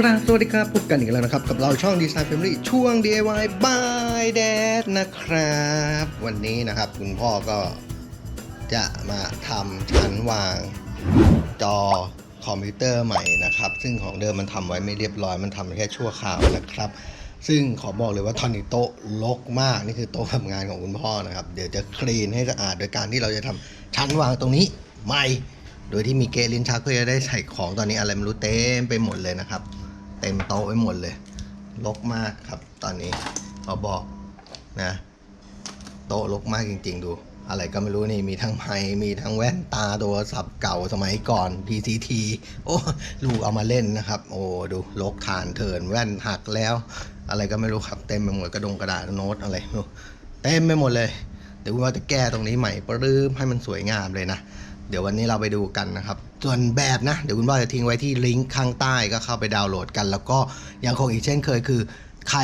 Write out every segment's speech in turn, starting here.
กราบสวัสดีครับพบกันอีกแล้วนะครับ กับเราช่อง Design Family ช่วง DIY by Dad นะครับ วันนี้นะครับ คุณพ่อก็จะมาทำชั้นวางจอคอมพิวเตอร์ใหม่นะครับ ซึ่งของเดิมมันทำไว้ไม่เรียบร้อย มันทำแค่ชั่วคราวนะครับ ซึ่งขอบอกเลยว่าตอนนี้โต๊ะรกมาก นี่คือโต๊ะทำงานของคุณพ่อนะครับ เดี๋ยวจะคลีนให้สะอาดโดยการที่เราจะทำชั้นวางตรงนี้ใหม่โดยที่มีเกลินชักเพื่อจะได้ใส่ของตอนนี้อะไรไม่รู้เต็มไปหมดเลยนะครับ เต็มโต๊ะไปหมดเลยรกมากครับตอนนี้ขอบอกนะโต๊ะรกมากจริง ๆ ดู อะไรก็ไม่รู้นี่มีทั้งไม้มีทั้งแว่นตาโทรศัพท์เก่าสมัยก่อน PCT โอ้ลูกเอามาเล่นนะครับ โอ้ดูรกฐานเถินแว่นหักแล้ว อะไรก็ไม่รู้ครับเต็มไปหมดกระดงกระดาษโน้ตอะไรดูเต็มไปหมดเลยเดี๋ยวว่าจะแก้ตรงนี้ใหม่ปรื้มให้มันสวยงามเลยนะ เดี๋ยววันนี้เราไปดูกันนะครับ ส่วนแบบนะ เดี๋ยวคุณพ่อจะทิ้งไว้ที่ลิงก์ข้างใต้ก็เข้าไปดาวน์โหลดกัน แล้วก็ยังคงอีกเช่นเคยคือใคร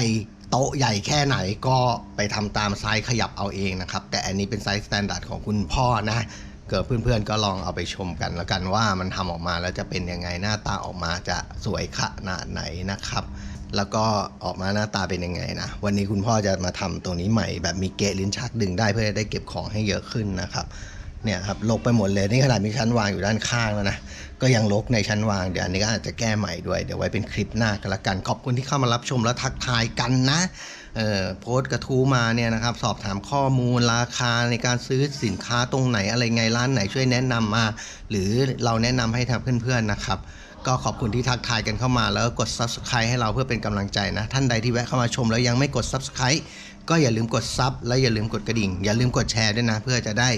โต๊ะใหญ่แค่ไหนก็ไปทำตามไซส์ขยับเอาเองนะครับ แต่อันนี้เป็นไซส์สแตนดาร์ดของคุณพ่อนะ เกิดเพื่อนๆก็ลองเอาไปชมกันแล้วกันว่ามันทำออกมาแล้วจะเป็นยังไงหน้าตาออกมาจะสวยขนาดไหนนะครับ แล้วก็ออกมาหน้าตาเป็นยังไงนะ วันนี้คุณพ่อจะมาทำตรงนี้ใหม่แบบมีเกะลิ้นชักดึงได้เพื่อได้เก็บของให้เยอะขึ้นนะครับ เนี่ยครับลกไปหมดเลยนี่ขนาดมีชั้นวางอยู่ด้านข้างแล้วนะก็ยังลกในชั้นวางเดี๋ยวอันนี้ก็อาจจะแก้ใหม่ด้วยเดี๋ยวไว้เป็นคลิปหน้ากันละกัน ขอบคุณที่เข้ามารับชมและทักทายกันนะเอ่อโพสต์กระทู้มาเนี่ยนะครับสอบถามข้อมูลราคาในการซื้อสินค้าตรงไหนอะไรไงร้านไหนช่วยแนะนำมา หรือเราแนะนำให้ทางเพื่อนๆนะครับก็ขอบคุณที่ทักทายกันเข้ามาแล้วกด subscribe ให้เราเพื่อเป็นกำลังใจนะ ท่านใดที่แวะเข้ามาชมแล้วยังไม่กด subscribe ก็อย่าลืมกดซับและอย่าลืมกดกระดิ่ง อย่าลืมกดแชร์ด้วยนะ เพื่อจะได้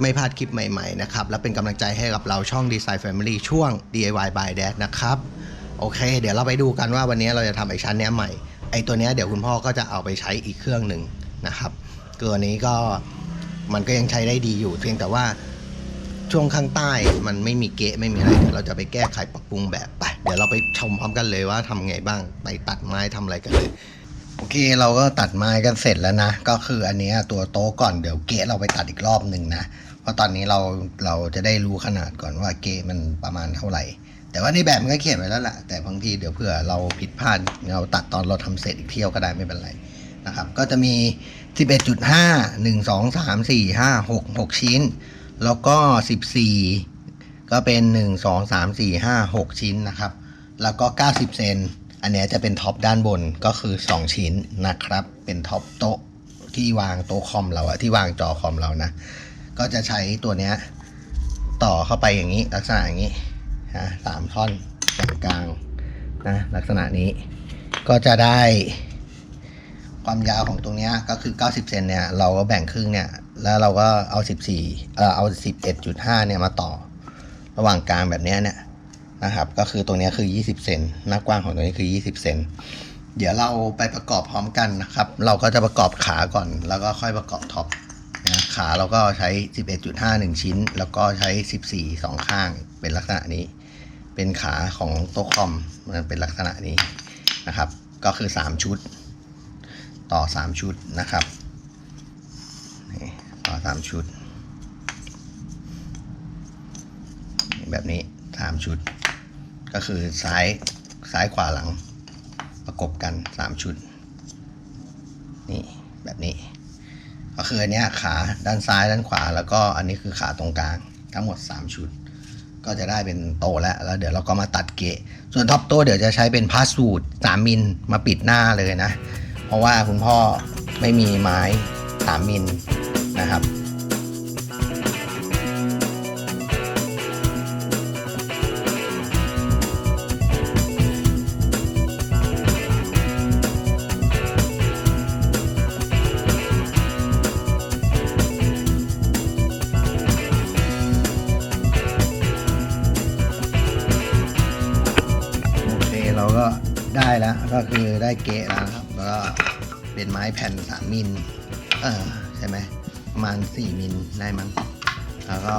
ไม่พลาดคลิปใหม่ๆนะครับ และเป็นกำลังใจให้กับเราช่อง Design Family ช่วง DIY by Dad นะครับ โอเค เดี๋ยวเราไปดูกันว่าวันนี้เราจะทำไอชั้นเนี้ยใหม่ ไอตัวเนี้ยเดี๋ยวคุณพ่อก็จะเอาไปใช้อีกเครื่องหนึ่งนะครับตัวนี้ก็มันก็ยังใช้ได้ดีอยู่ เพียงแต่ว่าช่วงข้างใต้มันไม่มีเกะไม่มีอะไรเดี๋ยวเราจะไปแก้ไขปรับปรุงแบบไป เดี๋ยวเราไปชมพร้อมกันเลยว่าทำไงบ้างไปตัดไม้ทำอะไรกันเลย อเคเราก็ตัดไม้กันเสร็จแล้วนะ ก็คืออันนี้ตัวโต๊ะก่อนเดี๋ยวเกะเราไปตัดอีกรอบหนึ่งนะ เพราะตอนนี้เราเราจะได้รู้ขนาดก่อนว่าเกะมันประมาณเท่าไหร่ แต่ว่าในแบบมันก็เขียนไว้แล้วแหละแต่บางทีเดี๋ยวเผื่อเราผิดพลาดเราตัดตอนเราทำเสร็จอีกเที่ยวก็ได้ไม่เป็นไรนะครับ ก็จะมี 11.5 1 2 3 4 5 6 6 ชิ้น แล้วก็ 14 ก็เป็น 1 2 3 4 5 6 ชิ้นนะครับ แล้วก็ 90 เซน อันนี้จะเป็นท็อปด้านบนก็คือ 2 ชิ้นนะครับ เป็นท็อปโต๊ะที่วางโต๊ะคอมเราอะที่วางจอคอมเรานะ ก็จะใช้ตัวเนี้ยต่อเข้าไปอย่างนี้ลักษณะอย่างนี้นะสามท่อนอย่างกลางนะลักษณะนี้ก็จะได้ความยาวของตรงเนี้ยก็คือ 90 เซนเนี่ย เราก็แบ่งครึ่งเนี่ย แล้วเราก็เอา 14 เอ่อ เอา 11.5 เนี่ยมาต่อ ระหว่างกลางแบบเนี้ยเนี่ย นะครับ ก็คือตรงนี้คือ 20 เซนหน้ากว้างของตรงนี้คือ 20 เซนเดี๋ยวเราไปประกอบพร้อมกันนะครับ เราก็จะประกอบขาก่อน แล้วก็ค่อยประกอบท็อปนะขาเราก็ใช้ 11.5 1 ชิ้น แล้วก็ใช้ 14 2 ข้างเป็นลักษณะนี้ เป็นขาของโต๊ะคอมมันเป็นลักษณะนี้นะครับ ก็คือ 3 ชุด ต่อ 3 ชุดนะครับนี่ต่อ 3 ชุด แบบนี้ 3 ชุด ก็คือซ้ายซ้ายขวาหลังประกบกัน 3 ชุด นี่แบบนี้ ก็คืออันเนี้ยขาด้านซ้ายด้านขวา แล้วก็อันนี้คือขาตรงกลาง ทั้งหมด 3 ชุด ก็จะได้เป็นโตแล้วแล้วเดี๋ยวเราก็มาตัดเกะ ส่วนท็อปโตเดี๋ยวจะใช้เป็นพาสสูตร3มิลมาปิดหน้าเลยนะ เพราะว่าคุณพ่อไม่มีไม้3มิลนะครับ ได้เกะแล้วนะครับ แล้วก็เป็นไม้แผ่นสามมิล เออใช่ไหมประมาณสี่มิลได้มั้ง แล้วก็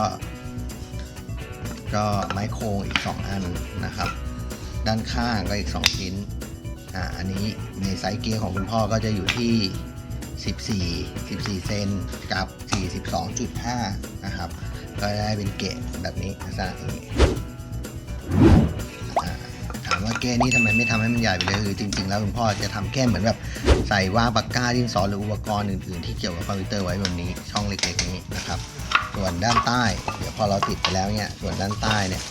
ก็ไม้โครงอีกสองอันนะครับ ด้านข้างก็อีกสองชิ้น อ่า อันนี้ในไซส์เกียร์ของคุณพ่อก็จะอยู่ที่14 14 เซนกับ 42.5 นะครับ ก็ได้เป็นเกะแบบนี้ลักษณะนี้ ว่าแก้นี่ทำไมไม่ทำให้มันใหญ่ไปเลยคือจริง ๆ แล้วคุณพ่อจะทำแค่เหมือนแบบใส่ว่าปากกาดินสอหรืออุปกรณ์อื่นๆ ที่เกี่ยวกับคอมพิวเตอร์ไว้บนนี้ช่องเล็กๆนี้นะครับ ส่วนด้านใต้ เดี๋ยวพอเราติดไปแล้วเนี่ยส่วนด้านใต้เนี่ย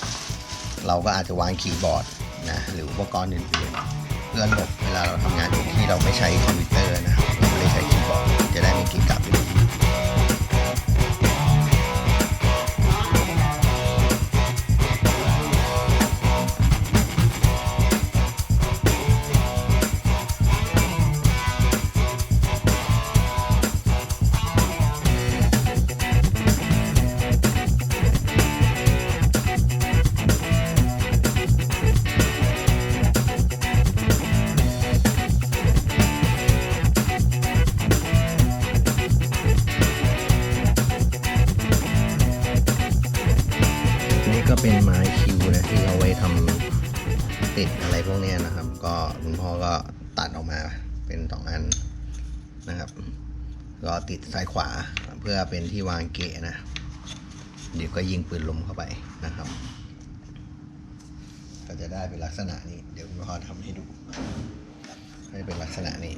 เราก็อาจจะวางคีย์บอร์ดนะหรืออุปกรณ์อื่นๆ เพื่อหลบเวลาเราทำงานที่เราไม่ใช้คอมพิวเตอร์นะครับเราไม่ได้ใช้คีย์บอร์ดจะได้ไม่กิกับ ก็ติดซ้ายขวาเพื่อเป็นที่วางเกะนะ เดี๋ยวก็ยิงปืนลมเข้าไปนะครับ ก็จะได้เป็นลักษณะนี้ เดี๋ยวคุณพ่อทำให้ดูให้เป็นลักษณะนี้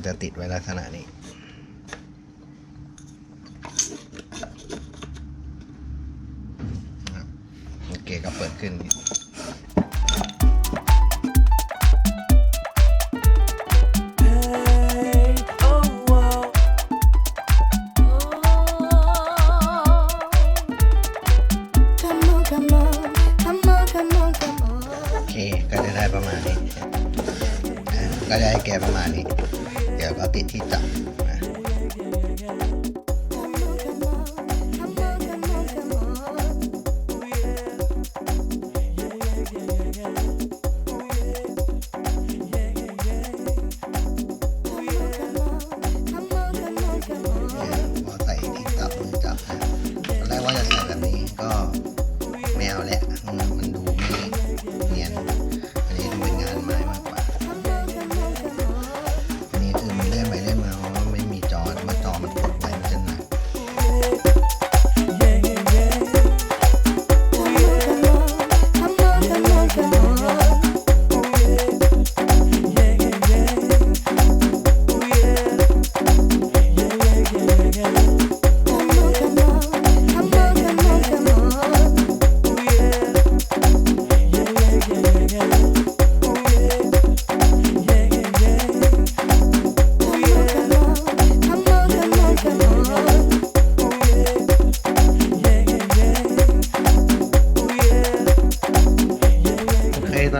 ก็จะติดไว้ลักษณะนี้ โอเคก็เปิดขึ้นโอเคก็จะได้ประมาณนี้ ก็จะให้แกประมาณนี้ เดี๋ยว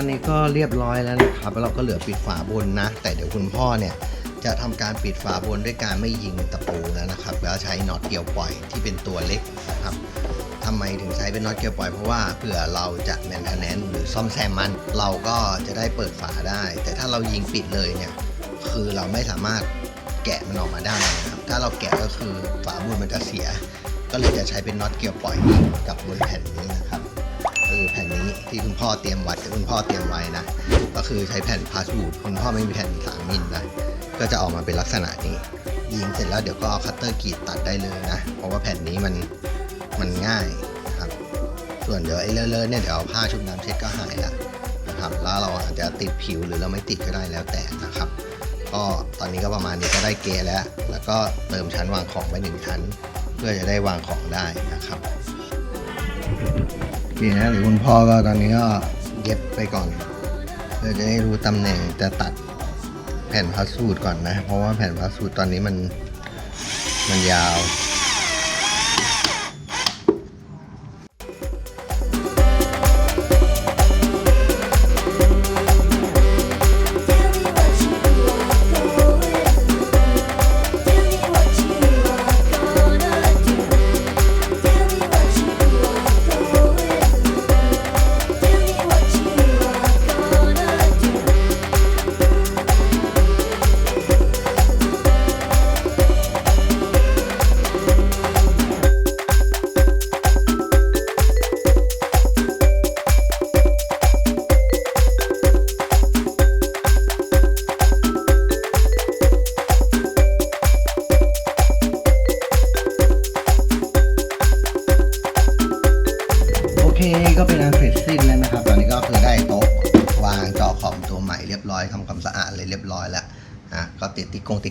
อเคตอนนี้ก็เรียบร้อยแล้วนะครับแล้วเราก็เหลือปิดฝาบนนะ แต่เดี๋ยวคุณพ่อเนี่ยจะทำการปิดฝาบนด้วยการไม่ยิงตะปูแล้วนะครับ แล้วใช้น็อตเกี่ยวปล่อยที่เป็นตัวเล็กนะครับทำไมถึงใช้เป็นน็อตเกี่ยวปล่อยเพราะว่าเผื่อเราจะแมนเทนแนนหรือซ่อมแซมมัน เราก็จะได้เปิดฝาได้ แต่ถ้าเรายิงปิดเลยเนี่ยคือเราไม่สามารถแกะมันออกมาได้นะครับ ถ้าเราแกะก็คือฝาบุนมันจะเสีย ก็เลยจะใช้เป็นน็อตเกี่ยวปล่อยกับบนแผ่นนี้นะครับ แผ่นนี้ที่คุณพ่อเตรียมวัดคุณพ่อเตรียมไว้นะ ก็คือใช้แผ่นพาสบูดคุณพ่อไม่มีแผ่นสามมิลนะ ก็จะออกมาเป็นลักษณะนี้ ยิงเสร็จแล้วเดี๋ยวก็เอาคัตเตอร์กรีดตัดได้เลยนะ เพราะว่าแผ่นนี้มันมันง่ายนะครับ ส่วนเดี๋ยวไอ้เลอะๆเนี่ยเดี๋ยวเอาผ้าชุบน้ำเช็ดก็หายละนะครับแล้วเราอาจจะติดผิวหรือเราไม่ติดก็ได้แล้วแต่นะครับ ก็ตอนนี้ก็ประมาณนี้ก็ได้เกยร์แล้ว แล้วก็เติมชั้นวางของไปหนึ่งชั้น เพื่อจะได้วางของได้นะครับโอ เคนะหรือคุณพ่อก็ตอนนี้ก็เย็บไปก่อนเพื่อจะได้รู้ตำแหน่งจะตัดแผ่นพัสสูตรก่อนนะ เพราะว่าแผ่นพัสสูตรตอนนี้มันมันยาว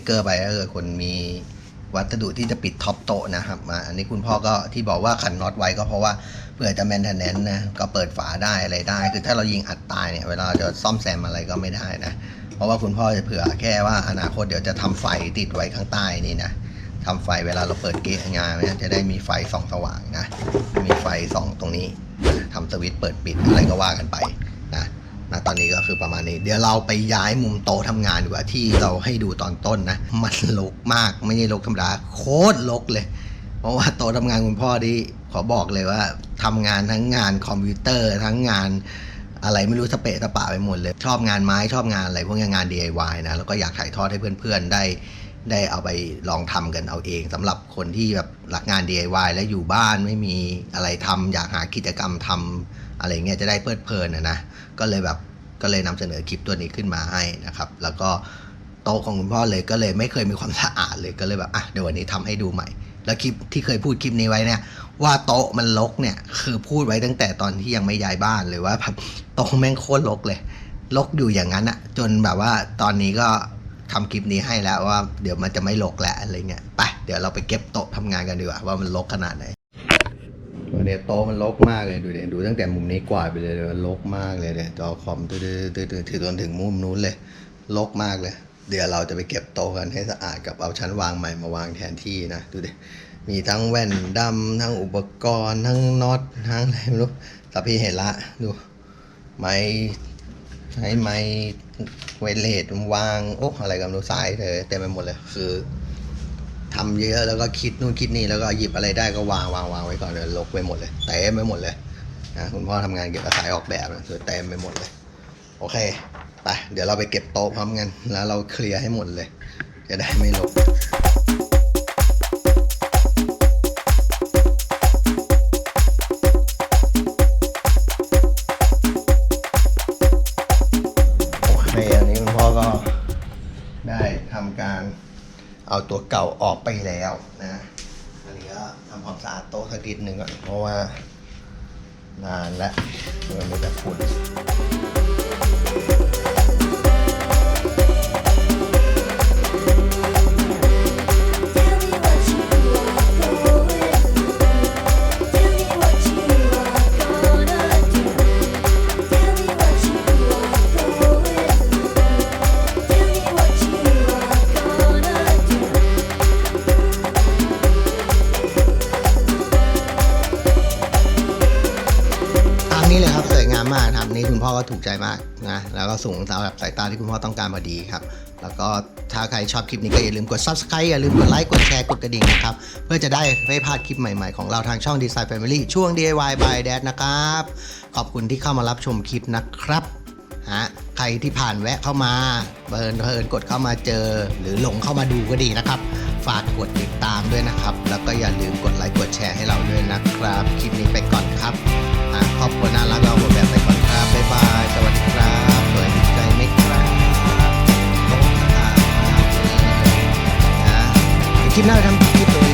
กเกอร์ไปถ้าเกิดคนมีวัสดุที่จะปิดท็อปโต๊ะนะครับมาอันนี้คุณพ่อก็ที่บอกว่าขันน็อตไว้ก็เพราะว่าเผื่อจะแมนเทนแนนนะก็เปิดฝาได้อะไรได้ คือถ้าเรายิงอัดตายเนี่ยเวลาจะซ่อมแซมอะไรก็ไม่ได้นะ เพราะว่าคุณพ่อจะเผื่อแค่ว่าอนาคตเดี๋ยวจะทำไฟติดไว้ข้างใต้นี่นะทำไฟเวลาเราเปิดเกะงานเนี่ยจะได้มีไฟส่องสว่างนะมีไฟส่องตรงนี้นะทำสวิตช์เปิดปิดอะไรก็ว่ากันไป นะตอนนี้ก็คือประมาณนี้ เดี๋ยวเราไปย้ายมุมโต๊ะทำงานดีกว่าที่เราให้ดูตอนต้นนะ มันรกมากไม่ใช่รกธรรมดาโคตรรกเลย เพราะว่าโต๊ะทำงานคุณพ่อที่ขอบอกเลยว่าทำงานทั้งงานคอมพิวเตอร์ทั้งงานอะไรไม่รู้สเปะสปะไปหมดเลย ชอบงานไม้ชอบงานอะไรพวกนี้งาน DIY นะ แล้วก็อยากถ่ายทอดให้เพื่อนๆ ได้ได้เอาไปลองทำกันเอาเองสำหรับคนที่แบบรักงาน DIY และอยู่บ้านไม่มีอะไรทำอยากหากิจกรรมทำอะไรเงี้ยจะได้เพลิดเพลินนะนะ ก็เลยแบบก็เลยนำเสนอคลิปตัวนี้ขึ้นมาให้นะครับ แล้วก็โต๊ะของคุณพ่อเลยก็เลยไม่เคยมีความสะอาดเลยก็เลยแบบอะเดี๋ยววันนี้ทำให้ดูใหม่ แล้วคลิปที่เคยพูดคลิปนี้ไว้เนี่ย ว่าโต๊ะมันรกเนี่ยคือพูดไว้ตั้งแต่ตอนที่ยังไม่ย้ายบ้านเลยว่าแบบโต๊ะแม่งโคตรรกเลยรกอยู่อย่างนั้นอะจนแบบว่าตอนนี้ก็ทำคลิปนี้ให้แล้วว่าเดี๋ยวมันจะไม่รกแล้วอะไรเงี้ยไปเดี๋ยวเราไปเก็บโต๊ะทำงานกันดีกว่าว่ามันรกขนาดไหน เดี๋ยโต๊ะมันรกมากเลยดูเดี๋ยวดูตั้งแต่มุมนี้กวาดไปเลยมันรกมากเลยเนี่ยจอคอมตื้อๆตื้อๆถือจนถึงมุมนู้นเลยรกมากเลย เดี๋ยวเราจะไปเก็บโต๊ะกันให้สะอาดกับเอาชั้นวางใหม่มาวางแทนที่นะดูดิมีทั้งแว่นดำทั้งอุปกรณ์ทั้งน็อตทั้งอะไรไม่รู้สัพพีเห็นละดูไม้ใช้ไม้เวเลตวางโอ้อะไรกันดูสายเธอเต็มไปหมดเลยคือ ทำเยอะแล้วก็คิดนู่นคิดนี่แล้วก็หยิบอะไรได้ก็วางวางวางไว้ก่อนเลยลกไปหมดเลยเต็มไปหมดเลยนะคุณพ่อทำงานเกี่ยวกับสายออกแบบนะคือเต็มไปหมดเลย โอเคไปเดี๋ยวเราไปเก็บโต๊ะพร้อมกันแล้วเราเคลียร์ให้หมดเลย จะได้ไม่ลก ตัวเก่าออกไปแล้วนะอันนี้ก็ทำความสะอาดโต๊ะสักนิดหนึ่งก่อนเพราะว่านานแล้วมันมีแต่ฝุ่น ครับ นี่คุณพ่อก็ถูกใจมากนะแล้วก็สูงตามแบบสายตาที่คุณพ่อต้องการพอดีครับ แล้วก็ถ้าใครชอบคลิปนี้ก็อย่าลืมกด subscribe อย่าลืมกดไลค์กดแชร์กดกระดิ่งนะครับ เพื่อจะได้ไม่พลาดคลิปใหม่ๆของเราทางช่อง Design Family ช่วง DIY by Dad นะครับ ขอบคุณที่เข้ามารับชมคลิปนะครับฮะใครที่ผ่านแวะเข้ามาเบิร์นเพลินกดเข้ามาเจอ หรือหลงเข้ามาดูก็ดีนะครับ ฝากกดติดตามด้วยนะครับ แล้วก็อย่าลืมกดไลค์กดแชร์ให้เราด้วยนะครับ คลิปนี้ไปก่อนครับอะครอบครัวน่ารักเราแบบ ครับนะเดี๋ยวคลิปหน้าเราทำคลิปเลย